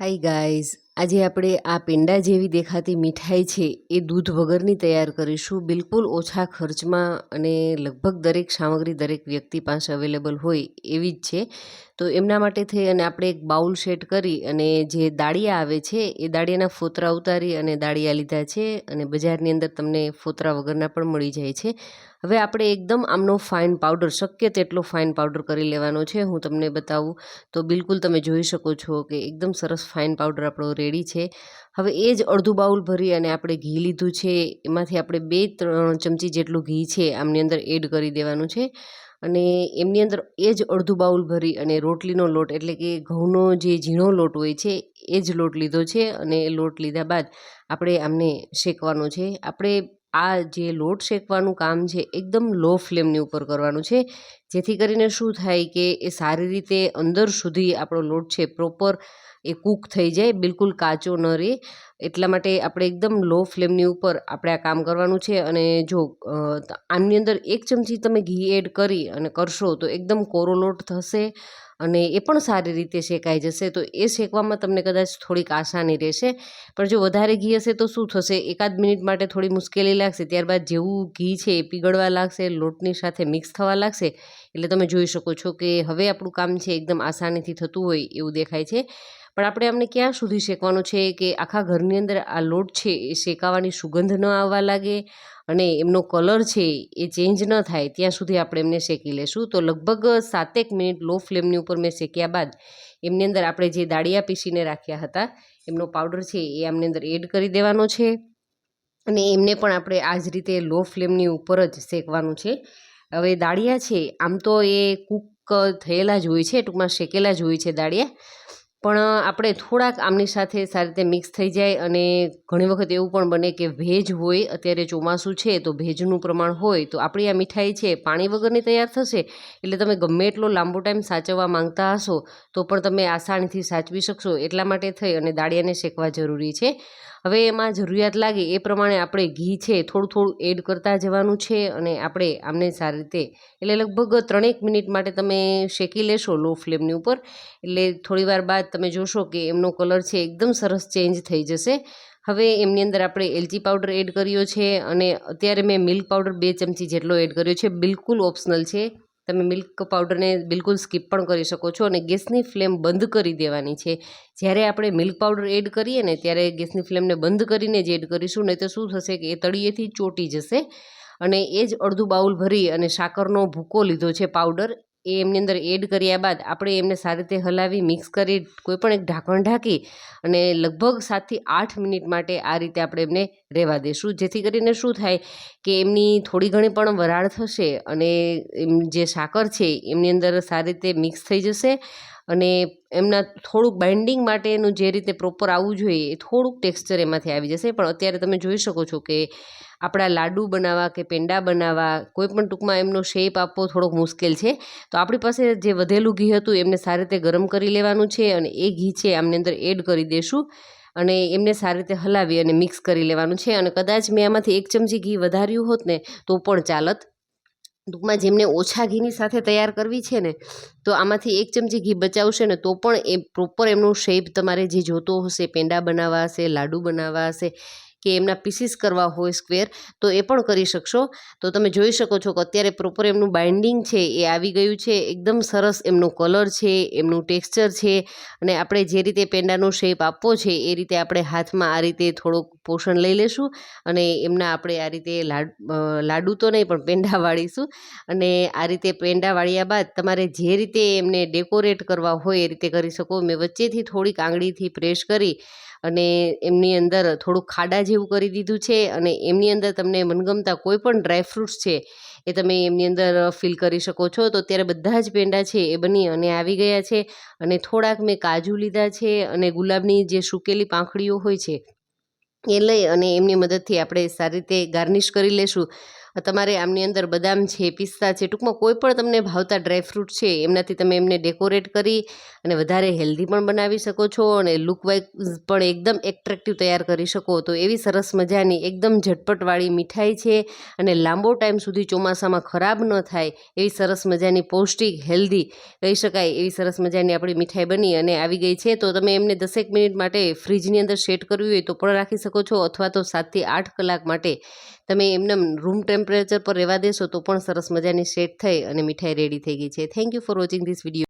Hi guys આજે આપણે આ પેંડા જેવી દેખાતી મીઠાઈ છે એ દૂધ વગરની તૈયાર કરીશું. બિલકુલ ઓછા ખર્ચમાં અને લગભગ દરેક સામગ્રી દરેક વ્યક્તિ પાસે અવેલેબલ હોય એવી જ છે. તો એમના માટે થઈ અને આપણે એક બાઉલ સેટ કરી અને જે દાળિયા આવે છે, એ દાળિયાના ફોતરા ઉતારી અને દાળિયા લીધા છે અને બજારની અંદર તમને ફોતરા વગરના પણ મળી જાય છે. હવે આપણે એકદમ આમનો ફાઇન પાવડર, શક્ય તેટલો ફાઇન પાવડર કરી લેવાનો છે. હું તમને બતાવું તો બિલકુલ તમે જોઈ શકો છો કે એકદમ સરસ ફાઇન પાવડર આપણો રેડી છે. હવે એ જ અડધું બાઉલ ભરી અને આપણે ઘી લીધું છે. એમાંથી આપણે બે, ત્રણ ચમચી જેટલું ઘી છે આમની અંદર એડ કરી દેવાનું છે. અને એમની અંદર એ જ અડધું બાઉલ ભરી અને રોટલીનો લોટ એટલે કે ઘઉંનો જે ઝીણો લોટ હોય છે એ જ લોટ લીધો છે અને એ લોટ લીધા બાદ આપણે આમને શેકવાનો છે. આપણે આ જે લોટ શેકવાનું કામ છે, એકદમ લો ફ્લેમની ઉપર કરવાનું છે. જેથી કરીને શું થાય કે એ સારી રીતે અંદર સુધી આપણો લોટ છે પ્રોપર એ કૂક થઈ જાય, બિલકુલ કાચો ન રહે. એટલા માટે આપણે એકદમ લો ફ્લેમની ઉપર આપણે આ કામ કરવાનું છે અને જો આની અંદર એક ચમચી તમે ઘી એડ કરી અને કરશો તો એકદમ કોરો લોટ થશે અને એ પણ સારી રીતે શેકાઈ જશે. તો એ શેકવામાં તમને કદાચ થોડીક આસાની રહેશે. પણ જો વધારે ઘી હશે તો શું થશે? એકાદ મિનિટ માટે થોડી મુશ્કેલી લાગશે. ત્યારબાદ જેવું ઘી છે એ પીગળવા લાગશે, લોટની સાથે મિક્સ થવા લાગશે. એટલે તમે જોઈ શકો છો કે હવે આપણું કામ છે એકદમ આસાનીથી થતું હોય એવું દેખાય છે. પણ આપણે અમને ક્યાં સુધી શેકવાનું છે કે આખા ઘરની અંદર આ લોટ છે એ શેકાવાની સુગંધ ન આવવા લાગે અને એમનો કલર છે એ ચેન્જ ન થાય ત્યાં સુધી આપણે એમને શેકી લેશું. તો લગભગ સાતેક મિનિટ લો ફ્લેમની ઉપર મેં શેક્યા બાદ એમની અંદર આપણે જે દાળિયા પીસીને રાખ્યા હતા એમનો પાવડર છે એ આમની અંદર એડ કરી દેવાનો છે અને એમને પણ આપણે આ જ રીતે લો ફ્લેમની ઉપર જ શેકવાનું છે. હવે દાળિયા છે, આમ તો એ કૂક થયેલા જ હોય છે, ટૂંકમાં શેકેલા જ હોય છે દાળિયા. પણ આપણે થોડાક આમની સાથે સારી રીતે મિક્સ થઈ જાય અને ઘણી વખત એવું પણ બને કે ભેજ હોય, અત્યારે ચોમાસું છે તો ભેજનું પ્રમાણ હોય, તો આપણી આ મીઠાઈ છે, પાણી વગરની તૈયાર થશે, એટલે તમે ગમે એટલો લાંબો ટાઈમ સાચવવા માંગતા હશો, તો પણ તમે આસાનીથી સાચવી શકશો, એટલા માટે થઈ અને દાળિયાને શેકવા જરૂરી છે. હવે એમાં જરૂરિયાત લાગે એ પ્રમાણે આપણે ઘી છે થોડું થોડું એડ કરતા જવાનું છે અને આપણે આમને સારી રીતે, એટલે લગભગ ત્રણેક મિનિટ માટે તમે શેકી લેશો લો ફ્લેમની ઉપર. એટલે થોડીવાર બાદ તમે જોશો કે એમનો કલર છે એકદમ સરસ ચેન્જ થઈ જશે. હવે એમની અંદર આપણે એલચી પાવડર એડ કર્યો છે અને અત્યારે મેં મિલ્ક પાવડર બે ચમચી જેટલો એડ કર્યો છે. બિલકુલ ઓપ્શનલ છે. તમે મિલ્ક પાવડરને બિલકુલ સ્કીપ પણ કરી શકો છો અને ગેસની ફ્લેમ બંધ કરી દેવાની છે. જ્યારે આપણે મિલ્ક પાવડર એડ કરીએ ને ત્યારે ગેસની ફ્લેમને બંધ કરીને જ એડ કરીશું, નહીં તો શું થશે કે એ તળિયેથી ચોટી જશે. અને એ જ અડધું બાઉલ ભરી અને સાકરનો ભૂકો લીધો છે પાવડર એ એમની અંદર એડ કર્યા બાદ આપણે એમને સારી રીતે હલાવી, મિક્સ કરી, કોઈપણ એક ઢાંકણ ઢાંકી અને લગભગ સાતથી આઠ મિનિટ માટે આ રીતે આપણે એમને રહેવા દઈશું જેથી કરીને શું થાય કે એમની થોડી ઘણી પણ વરાળ થશે અને એમ જે સાકર છે એમની અંદર સારી રીતે મિક્સ થઈ જશે અને એમના થોડુંક બાઇન્ડિંગ માટેનું જે રીતે પ્રોપર આવવું જોઈએ એ થોડુંક ટેક્સચર એમાંથી આવી જશે. પણ અત્યારે તમે જોઈ શકો છો કે આપણા લાડુ બનાવવા કે પેંડા બનાવવા કોઈ પણ ટૂંકમાં એમનો શેપ આપવો થોડોક મુશ્કેલ છે. તો આપણી પાસે જે વધેલું ઘી હતું એમને સારી રીતે ગરમ કરી લેવાનું છે અને એ ઘી છે આમની અંદર એડ કરી દઈશું અને એમને સારી રીતે હલાવી અને મિક્સ કરી લેવાનું છે. અને કદાચ મેં આમાંથી એક ચમચી ઘી વધાર્યું હોત ને તો પણ ચાલત. ટૂંકમાં જેમને ઓછા ઘીની સાથે તૈયાર કરવી છે ને, તો આમાંથી એક ચમચી ઘી બચાવશે ને, તો પણ એ પ્રોપર એમનો શેપ તમારે જે જોતો હશે, પેંડા બનાવવા હશે, લાડુ બનાવવા હશે કે એમના પીસીસ કરવા હોય સ્ક્વેર તો એ પણ કરી શકશો. તો તમે જોઈ શકો છો કે અત્યારે પ્રોપર એમનું બાઇન્ડિંગ છે, એ આવી ગયું છે. એકદમ સરસ એમનો કલર છે, એમનું ટેક્સચર છે. અને આપણે જે રીતે પેંડાનો શેપ આપવો છે, એ રીતે આપણે હાથમાં આ રીતે થોડુંક પોષણ લઈ લેશું. અને એમના આપણે આ રીતે લાડુ તો નહીં, પણ પેંડા વાળીશું. અને આ રીતે પેંડા વાળ્યા બાદ તમારે જે રીતે એમને ડેકોરેટ કરવા હોય, એ રીતે કરી શકો. મેં વચ્ચેથી થોડીક આંગળીથી પ્રેસ કરી અને એમની અંદર થોડુંક ખાડા જેવું કરી દીધું છે અને એમની અંદર તમને મનગમતા કોઈ પણ ડ્રાયફ્રૂટ્સ છે એ તમે એમની અંદર ફિલ કરી શકો છો. તો અત્યારે બધા જ પેંડા છે એ બની અને આવી ગયા છે અને થોડાક મેં કાજુ લીધા છે અને ગુલાબની જે સૂકેલી પાંખડીઓ હોય છે એ લઈ અને એમની મદદથી આપણે સારી રીતે ગાર્નિશ કરી લેશું. તમારે આમની અંદર બદામ છે, પિસ્તા છે, ટૂંકમાં કોઈ પણ તમને ભાવતા ડ્રાયફ્રૂટ છે, એમનાથી તમે એમને ડેકોરેટ કરી અને વધારે હેલ્ધી પણ બનાવી શકો છો અને લુક વાઇઝ પણ એકદમ એટ્રેક્ટિવ તૈયાર કરી શકો તો એવી સરસ મજાની એકદમ ઝટપટવાળી મીઠાઈ છે અને લાંબો ટાઈમ સુધી ચોમાસામાં ખરાબ ન થાય એવી સરસ મજાની પૌષ્ટિક હેલ્ધી કહી શકાય એવી સરસ મજાની આપણી મીઠાઈ બની અને આવી ગઈ છે તો તમે એમને દસેક મિનિટ માટે ફ્રીજની અંદર સેટ કરવી હોય તો પણ રાખી શકો છો અથવા તો સાતથી આઠ કલાક માટે તમે એમને રૂમ ટેમ્પરેચર પર રહેવા દેશો તો પણ સરસ મજાની સેટ થઈ અને મીઠાઈ રેડી થઈ ગઈ છે. Thank you for watching this video